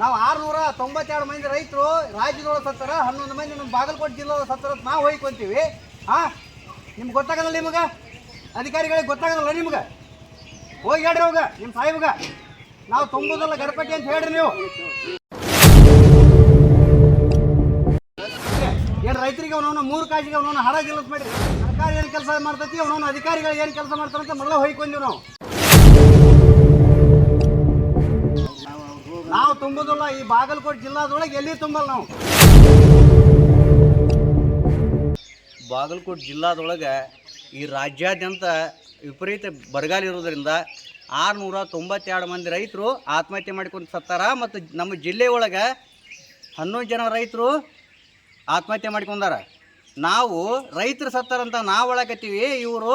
ನಾವು ಆರುನೂರ ತೊಂಬತ್ತೆರಡು ಮಂದಿ ರೈತರು ರಾಜ್ಯದೊಳಗೆ ಸತ್ತಾರ, ಹನ್ನೊಂದು ಮಂದಿ ನಮ್ಮ ಬಾಗಲಕೋಟೆ ಜಿಲ್ಲೆಯೊಳಗೆ ಸತ್ತರ ನಾವು ಹೋಯ್ಕೊಂತೀವಿ. ಹಾಂ? ನಿಮ್ಗೆ ಗೊತ್ತಾಗಲ್ಲ ನಿಮಗೆ? ಅಧಿಕಾರಿಗಳಿಗೆ ಗೊತ್ತಾಗಲ್ಲ ನಿಮ್ಗೆ? ಹೋಗಿ ಹೇಳ್ರಿ ಅವಾಗ ನಿಮ್ಮ ಸಾಹೇಬ್ಗ. ನಾವು ತುಂಬೋದಲ್ಲ ಗಣಪತಿ ಅಂತ ಹೇಳ್ರಿ ನೀವು. ಎರಡು ರೈತರಿಗೆ ಅವನವನ ಮೂರು ಕಾಸಿಗೆ ಅವನವನ ಹರಾಜಿಲ್ಲ ಮಾಡಿ ಸರ್ಕಾರ ಏನು ಕೆಲಸ ಮಾಡ್ತೈತಿ ಅವನವನ ಅಧಿಕಾರಿಗಳು ಏನು ಕೆಲಸ ಮಾಡ್ತಾರಂತ ಮೊದಲ ನಾವು ನಾವು. ಈ ಬಾಗಲಕೋಟೆ ಜಿಲ್ಲಾದೊಳಗೆ ಎಲ್ಲಿ ತುಂಬಲ್ಲ ನಾವು? ಬಾಗಲಕೋಟೆ ಜಿಲ್ಲಾದೊಳಗೆ ಈ ರಾಜ್ಯಾದ್ಯಂತ ವಿಪರೀತ ಬರಗಾಲ ಇರೋದ್ರಿಂದ ಆರುನೂರ ತೊಂಬತ್ತೆರಡು ಮಂದಿ ರೈತರು ಆತ್ಮಹತ್ಯೆ ಮಾಡ್ಕೊಂಡು ಸತ್ತಾರ ಮತ್ತು ನಮ್ಮ ಜಿಲ್ಲೆ ಒಳಗೆ ಹನ್ನೊಂದು ಜನ ರೈತರು ಆತ್ಮಹತ್ಯೆ ಮಾಡ್ಕೊಂಡಾರ. ನಾವು ರೈತರು ಸತ್ತಾರಂತ ನಾವು ಒಳಕತ್ತೀವಿ ಇವರು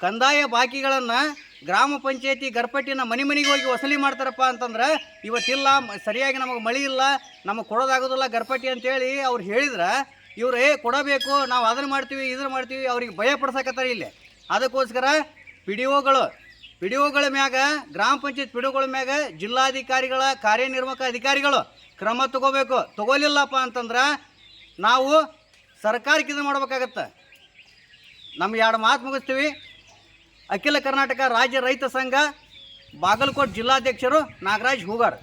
ಕಂದಾಯ ಬಾಕಿಗಳನ್ನು ಗ್ರಾಮ ಪಂಚಾಯತಿ ಗರ್ಪಟ್ಟಿನ ಮನೆ ಮನೆಗೆ ಹೋಗಿ ವಸೂಲಿ ಮಾಡ್ತಾರಪ್ಪ ಅಂತಂದ್ರೆ, ಇವತ್ತಿಲ್ಲ ಸರಿಯಾಗಿ ನಮಗೆ ಮಳೆ ಇಲ್ಲ, ನಮಗೆ ಕೊಡೋದಾಗೋದಿಲ್ಲ ಗರ್ಪಟ್ಟಿ ಅಂತೇಳಿ ಅವ್ರು ಹೇಳಿದ್ರೆ, ಇವ್ರು, ಏ, ಕೊಡಬೇಕು, ನಾವು ಅದನ್ನು ಮಾಡ್ತೀವಿ ಇದನ್ನು ಮಾಡ್ತೀವಿ ಅವ್ರಿಗೆ ಭಯ ಪಡ್ಸಕತ್ತಾರೆ ಇಲ್ಲಿ. ಅದಕ್ಕೋಸ್ಕರ ಪಿ ಡಿ ಒಗಳು ಪಿ ಡಿ ಒಗಳ ಮ್ಯಾಗ, ಗ್ರಾಮ ಪಂಚಾಯತ್ ಪಿ ಡಿ ಒಗಳ ಮ್ಯಾಗ ಜಿಲ್ಲಾಧಿಕಾರಿಗಳ, ಕಾರ್ಯನಿರ್ವಾಹಕ ಅಧಿಕಾರಿಗಳು ಕ್ರಮ ತಗೋಬೇಕು. ತಗೋಲಿಲ್ಲಪ್ಪ ಅಂತಂದ್ರೆ ನಾವು ಸರ್ಕಾರಕ್ಕೆ ಇದು ಮಾಡ್ಬೇಕಾಗತ್ತೆ. ನಮ್ಮ ಎರಡು ಮಾತು ಮುಗಿಸ್ತೀವಿ. ಅಖಿಲ ಕರ್ನಾಟಕ ರಾಜ್ಯ ರೈತ ಸಂಘ ಬಾಗಲಕೋಟೆ ಜಿಲ್ಲಾಧ್ಯಕ್ಷರು ನಾಗರಾಜ್ ಹೂಗಾರ್.